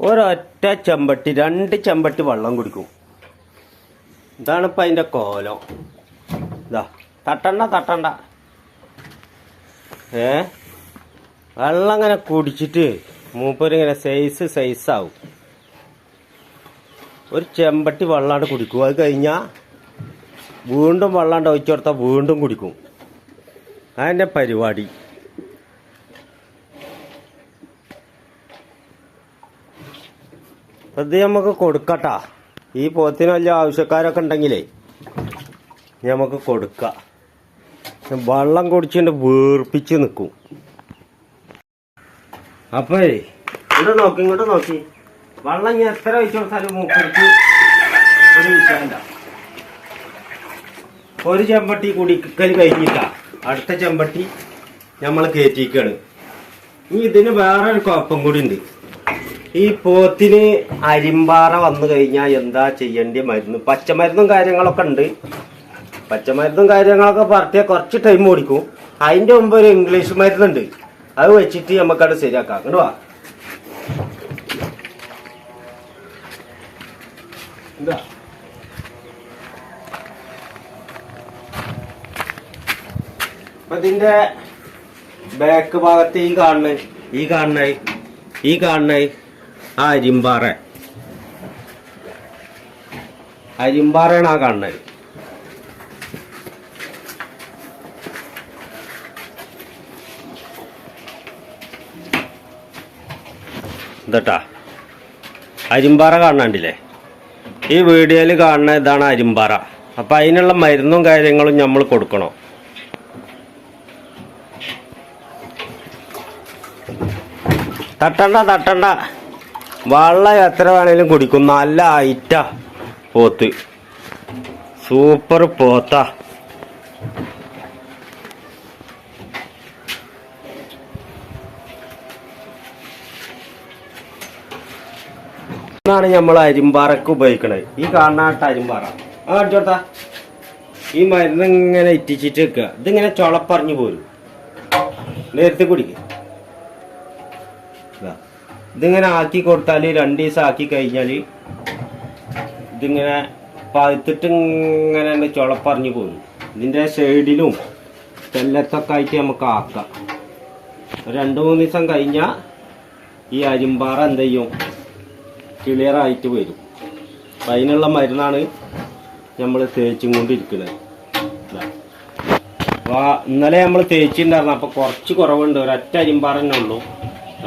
ഒരൊറ്റ ചെമ്പട്ടി രണ്ട് ചെമ്പട്ടി വെള്ളം കുടിക്കും. ഇതാണ് ഇപ്പം അതിന്റെ കോലം. ഇതാ തട്ടണ്ട തട്ടണ്ട. ഏ? വെള്ളം അങ്ങനെ കുടിച്ചിട്ട് മൂപ്പരിങ്ങനെ സൈസ് സൈസാവും ഒരു ചെമ്പട്ടി വെള്ളാണ്ട് കുടിക്കും. അത് കഴിഞ്ഞാൽ വീണ്ടും വെള്ളാണ്ട് ഒഴിച്ചു കൊടുത്താൽ വീണ്ടും കുടിക്കും. അതിന്റെ പരിപാടി. അത് നമുക്ക് കൊടുക്കട്ടാ. ഈ പോത്തിന് വലിയ ആവശ്യക്കാരൊക്കെ ഉണ്ടെങ്കിലേ നമുക്ക് കൊടുക്കാം. വെള്ളം കുടിച്ചിട്ട് വീർപ്പിച്ച് നിൽക്കും. അപ്പേ ഇവിടെ നോക്കി ഇങ്ങോട്ട് നോക്കി. വെള്ളം ഞാൻ എത്ര ഒഴിച്ചു കൊടുത്താലും ഒരു വിഷയമില്ല ഒരു ചെമ്പട്ടി കുടിക്കൽ കഴിഞ്ഞിട്ടാ. അടുത്ത ചെമ്പട്ടി നമ്മൾ കയറ്റിക്കാണ് ഇനി ഇതിന് വേറൊരു കുഴപ്പം കൂടി ഉണ്ട്. ഈ പോത്തിന് അരിമ്പാറ വന്നു കഴിഞ്ഞാൽ എന്താ ചെയ്യേണ്ട മരുന്ന്? പച്ചമരുന്നും കാര്യങ്ങളൊക്കെ ഉണ്ട്. പച്ചമരുന്നും കാര്യങ്ങളൊക്കെ പറത്തിയാൽ കുറച്ച് ടൈം ഓടിക്കും. അതിന്റെ മുമ്പ് ഒരു ഇംഗ്ലീഷ് മരുന്നുണ്ട്. അത് വെച്ചിട്ട് നമുക്കത് ശരിയാക്കാം. അങ്ങോട്ട് വാ. എന്താ? ഇതിന്റെ ബാക്ക് ഭാഗത്ത് ഈ കാണുന്ന ഈ കാണുന്ന ഈ കാണുന്ന അരിമ്പാറ അരിമ്പാറയാണ് ആ കാണുന്നത്. ഇതട്ടാ. അരിമ്പാറ കാണാണ്ടില്ലേ? ഈ വീഡിയോയിൽ കാണുന്ന ഇതാണ് അരിമ്പാറ അപ്പം അതിനുള്ള മരുന്നും കാര്യങ്ങളും നമ്മൾ കൊടുക്കണം. തട്ടണ്ട തട്ടണ്ട. വെള്ളം എത്ര വേണേലും കുടിക്കും. നല്ല ഐറ്റ പോത്ത്. സൂപ്പർ പോത്ത. ാണ് നമ്മൾ അരിമ്പാറക്ക് ഉപയോഗിക്കണത്. ഈ കാണാട്ട അരിമ്പാറ. ആ അടിച്ചോട്ടാ ഈ മരുന്ന് ഇങ്ങനെ ഇറ്റിച്ചിട്ട് വെക്കുക. ഇതിങ്ങനെ ചുളപ്പറിഞ്ഞു പോരും. നേരത്തെ കുടിക്കുക. ഇതിങ്ങനെ ആക്കി കൊടുത്താൽ രണ്ട് ദിവസം ആക്കി കഴിഞ്ഞാൽ ഇതിങ്ങനെ പഴുത്തിട്ട് ഇങ്ങനെ ചുളപ്പറിഞ്ഞു പോകും ഇതിന്റെ സൈഡിലും തെല്ലത്തൊക്കെ ആയിട്ട് നമുക്ക് ആക്കാം. രണ്ടു രണ്ട് മൂന്ന് ദിവസം കഴിഞ്ഞാൽ ഈ അരിമ്പാറ എന്ത് ചെയ്യും? ക്ലിയർ ആയിട്ട് വരും. അപ്പം അതിനുള്ള മരുന്നാണ് നമ്മൾ തേച്ചും കൊണ്ടിരിക്കുന്നത്. അപ്പോൾ ഇന്നലെ നമ്മൾ തേച്ചിട്ടുണ്ടായിരുന്നു. അപ്പോൾ കുറച്ച് കുറവുണ്ട്. ഒരൊറ്റ അരിമ്പാറ തന്നെ ഉള്ളൂ.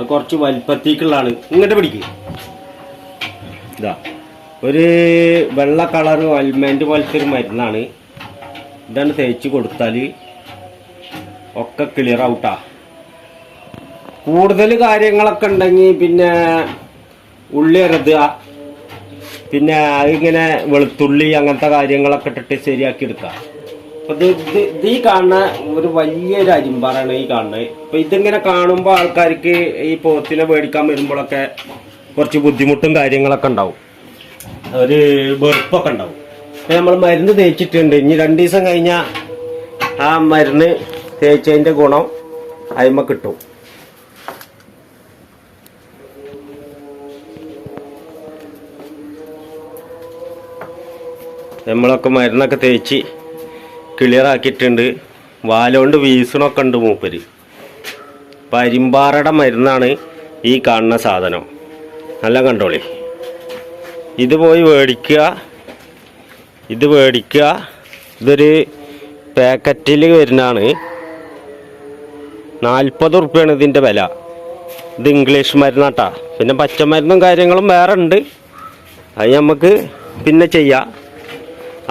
കുറച്ച് വലിപ്പത്തേക്കുള്ളതാണ്. ഇങ്ങോട്ട് പിടിക്കും. ഇതാ ഒരു വെള്ള കളർ ഓയിൽമെന്റ് പോലത്തെ ഒരു മരുന്നാണ്. ഇതാണ് തേച്ച് കൊടുത്താൽ ഒക്കെ ക്ലിയർ ഔട്ടാ. കൂടുതൽ കാര്യങ്ങളൊക്കെ ഉണ്ടെങ്കിൽ പിന്നെ ഉള്ളി അരുതുക പിന്നെ അതിങ്ങനെ വെളുത്തുള്ളി അങ്ങനത്തെ കാര്യങ്ങളൊക്കെ ഇട്ടിട്ട് ശരിയാക്കി എടുക്കുക. ഇത് ഈ കാണുന്ന ഒരു വലിയൊരു അരിമ്പാറാണ് ഈ കാണുന്നത്. അപ്പൊ ഇതിങ്ങനെ കാണുമ്പോൾ ആൾക്കാർക്ക് ഈ പോത്തിനെ മേടിക്കാൻ വരുമ്പോഴൊക്കെ കുറച്ച് ബുദ്ധിമുട്ടും കാര്യങ്ങളൊക്കെ ഉണ്ടാവും. ഒരു വെറുപ്പൊക്കെ ഉണ്ടാവും. അപ്പൊ നമ്മൾ മരുന്ന് തേച്ചിട്ടുണ്ട്. ഇനി രണ്ടു ദിവസം കഴിഞ്ഞാൽ ആ മരുന്ന് തേച്ചതിന്റെ ഗുണം അയിമ കിട്ടും. നമ്മളൊക്കെ മരുന്നൊക്കെ തേച്ച് ക്ലിയർ ആക്കിയിട്ടുണ്ട്. വാലോണ്ട് വീസണൊക്കെ ഉണ്ട് മൂപ്പര്. പരിമ്പാറയുടെ മരുന്നാണ് ഈ കാണുന്ന സാധനം. നല്ല കണ്ടോളി. ഇത് പോയി മേടിക്കുക ഇത് മേടിക്കുക ഇതൊരു പാക്കറ്റിൽ വരുന്നതാണ്. നാൽപ്പത് ഉറുപ്പ്യാണ് ഇതിന്റെ വില. ഇത് ഇംഗ്ലീഷ് മരുന്നാട്ടാ. പിന്നെ പച്ചമരുന്നും കാര്യങ്ങളും വേറെ ഉണ്ട്. അത് നമുക്ക് പിന്നെ ചെയ്യാം.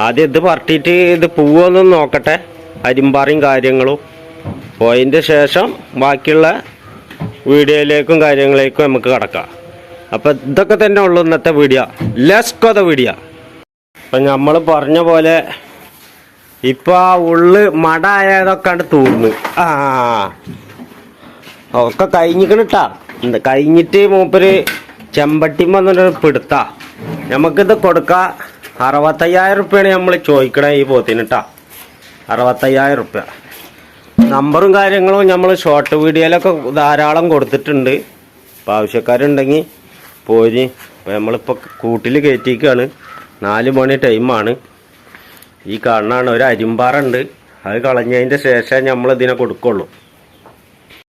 ആദ്യം ഇത് പറട്ടിയിട്ട് ഇത് പൂവൊന്നും നോക്കട്ടെ. അരിമ്പാറയും കാര്യങ്ങളും. പോയതിന്റെ ശേഷം ബാക്കിയുള്ള വീഡിയോയിലേക്കും കാര്യങ്ങളിലേക്കും നമുക്ക് കടക്കാം. അപ്പം ഇതൊക്കെ തന്നെ ഉള്ളു ഇന്നത്തെ വീഡിയോ. ലെസ് ദ വീഡിയോ അപ്പം നമ്മൾ പറഞ്ഞ പോലെ ഇപ്പം ആ ഉള്ള് മട ആയതൊക്കെ ആണ് ആ. ഒക്കെ കഴിഞ്ഞിക്കണിട്ടാ കഴിഞ്ഞിട്ട് മൂപ്പര് ചെമ്പട്ടിമ്മ എന്നൊരു പിടുത്ത. നമുക്കിത് കൊടുക്കാം. അറുപത്തയ്യായിരം റുപ്യാണ് നമ്മൾ ചോദിക്കണേ ഈ പോത്തിന് കേട്ടാ അറുപത്തയ്യായിരം റുപ്യ. നമ്പറും കാര്യങ്ങളും നമ്മൾ ഷോർട്ട് വീഡിയോയിലൊക്കെ ധാരാളം കൊടുത്തിട്ടുണ്ട്. അപ്പോൾ ആവശ്യക്കാരുണ്ടെങ്കിൽ പോരി. ഇപ്പം നമ്മളിപ്പോൾ കൂട്ടിൽ കയറ്റിക്കാണ് നാല് മണി ടൈമാണ് ഈ കാണാണ് ഒരു അരിമ്പാറുണ്ട് അത് കളഞ്ഞതിന്റെ ശേഷം നമ്മളിതിനെ കൊടുക്കുള്ളൂ.